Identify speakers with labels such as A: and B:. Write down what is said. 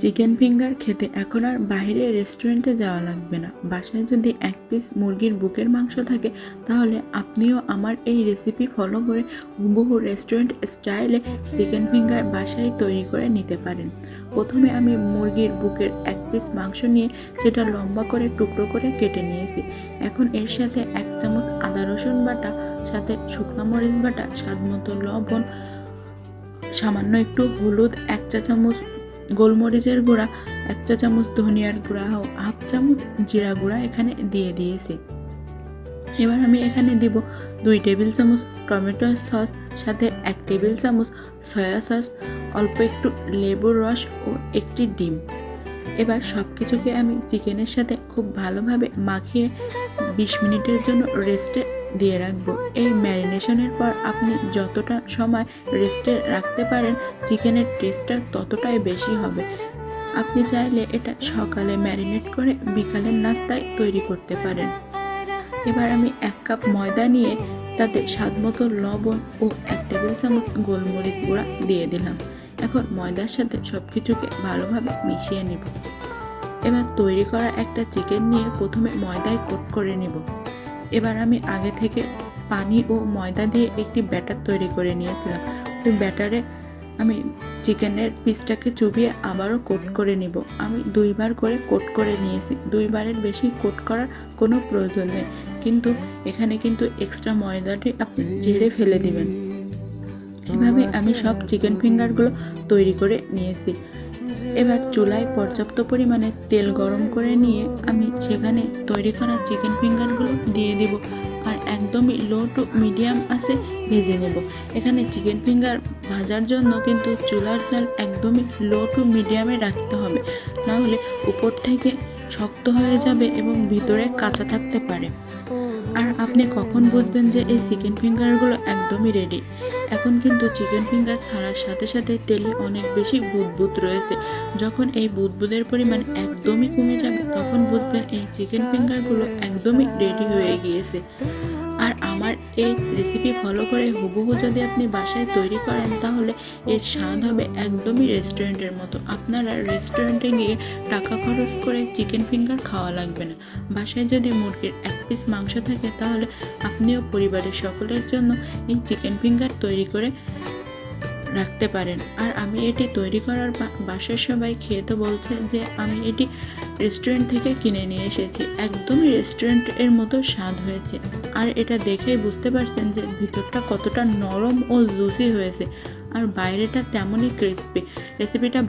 A: Chicken finger খেতে এখন আর বাইরে রেস্টুরেন্টে যাওয়া লাগবে না। বাসায় যদি এক পিস মুরগির বুকের মাংস থাকে, তাহলে আপনিও আমার এই রেসিপি ফলো করে হুবহু রেস্টুরেন্ট স্টাইলে চিকেন ফিঙ্গার বাসায় তৈরি করে নিতে পারেন। প্রথমে আমি মুরগির বুকের এক পিস মাংস নিয়ে সেটা লম্বা করে টুকরো করে কেটে নিয়েছি। এখন এর সাথে এক চামচ আদা রসুন বাটা, সাথে শুকনো মরিচ বাটা স্বাদ মতো লবণ, সামান্য একটু হলুদ, এক চা চামচ গোলমরিচের গুঁড়া, এক চা চামচ ধনিয়ার গুঁড়া ও হাফ চামচ জিরা গুঁড়া এখানে দিয়ে দিয়েছি। এবার আমি এখানে দিব দুই টেবিল চামচ টমেটো সস, সাথে এক টেবিল চামচ সয়া সস, অল্প একটু লেবুর রস ও একটি ডিম। এবার সব কিছুকে আমি চিকেনের সাথে খুব ভালোভাবে মাখিয়ে বিশ মিনিটের জন্য রেস্টে দিয়ে রাখব। এই ম্যারিনেশনের পর আপনি যতটা সময় রেস্টে রাখতে পারেন, চিকেনের টেস্টটা ততটাই বেশি হবে। আপনি চাইলে এটা সকালে ম্যারিনেট করে বিকালের নাস্তায় তৈরি করতে পারেন। এবার আমি এক কাপ ময়দা নিয়ে তাতে স্বাদ মতো লবণ ও এক টেবিল চামচ গোলমরিচ গুঁড়া দিয়ে দিলাম। এখন ময়দার সাথে সব কিছুকে ভালোভাবে মিশিয়ে নেব। এবার তৈরি করা একটা চিকেন নিয়ে প্রথমে ময়দায় কোট করে নেব। এবার আমি আগে থেকে পানি ও ময়দা দিয়ে একটি ব্যাটার তৈরি করে নিয়েছিলাম। ওই ব্যাটারে আমি চিকেনের পিসটাকে চুবিয়ে আবারও কোট করে নেব। আমি দুইবার করে কোট করে নিয়েছি। দুইবারের বেশি কোট করার কোনো প্রয়োজন নেই। কিন্তু এখানে কিন্তু এক্সট্রা ময়দাটি আপনি ঝেড়ে ফেলে দিবেন। এভাবে আমি সব চিকেন ফিঙ্গারগুলো তৈরি করে নিয়েছি। এবার চুলায় পর্যাপ্ত পরিমাণে তেল গরম করে নিয়ে আমি সেখানে তৈরি করা চিকেন ফিঙ্গারগুলো দিয়ে দিব আর একদমই লো টু মিডিয়াম আছে ভেজে নেব। এখানে চিকেন ফিঙ্গার ভাজার জন্য কিন্তু চুলার চাল একদমই লো টু মিডিয়ামে রাখতে হবে। নাহলে উপর থেকে শক্ত হয়ে যাবে এবং ভিতরে কাঁচা থাকতে পারে। আর আপনি কখন বুঝবেন যে এই চিকেন ফিঙ্গারগুলো একদমই রেডি এখন কিন্তু চিকেন ফিঙ্গার ছাড়ার সাথে সাথে তেলে অনেক বেশি বুদবুদ রয়েছে। যখন এই বুদবুদের পরিমাণ একদমই কমে যাবে, তখন বুঝবেন এই চিকেন ফিঙ্গারগুলো একদমই রেডি হয়ে গিয়েছে। আমার এই রেসিপি ফলো করে হুবহু যদি আপনি বাসায় তৈরি করেন, তাহলে এর স্বাদ হবে একদমই রেস্টুরেন্টের মতো। আপনারা রেস্টুরেন্টে গিয়ে টাকা খরচ করে চিকেন ফিঙ্গার খাওয়া লাগবে না। বাসায় যদি মুরগির এক পিস মাংস থাকে, তাহলে আপনিও পরিবারের সকলের জন্য এই চিকেন ফিঙ্গার তৈরি করে রাখতে পারেন। আর আমি এটি তৈরি করার বাসার সবাই খেয়ে তো বলছে যে আমি এটি রেস্টুরেন্ট থেকে কিনে নিয়ে এসেছি। একদমই রেস্টুরেন্টের মতো স্বাদ হয়েছে। আর এটা দেখেই বুঝতে পারছেন যে ভিতরটা কতটা নরম ও জুসি হয়েছে। আর বাইরেটা তেমনই ক্রিস্পি। রেসিপিটা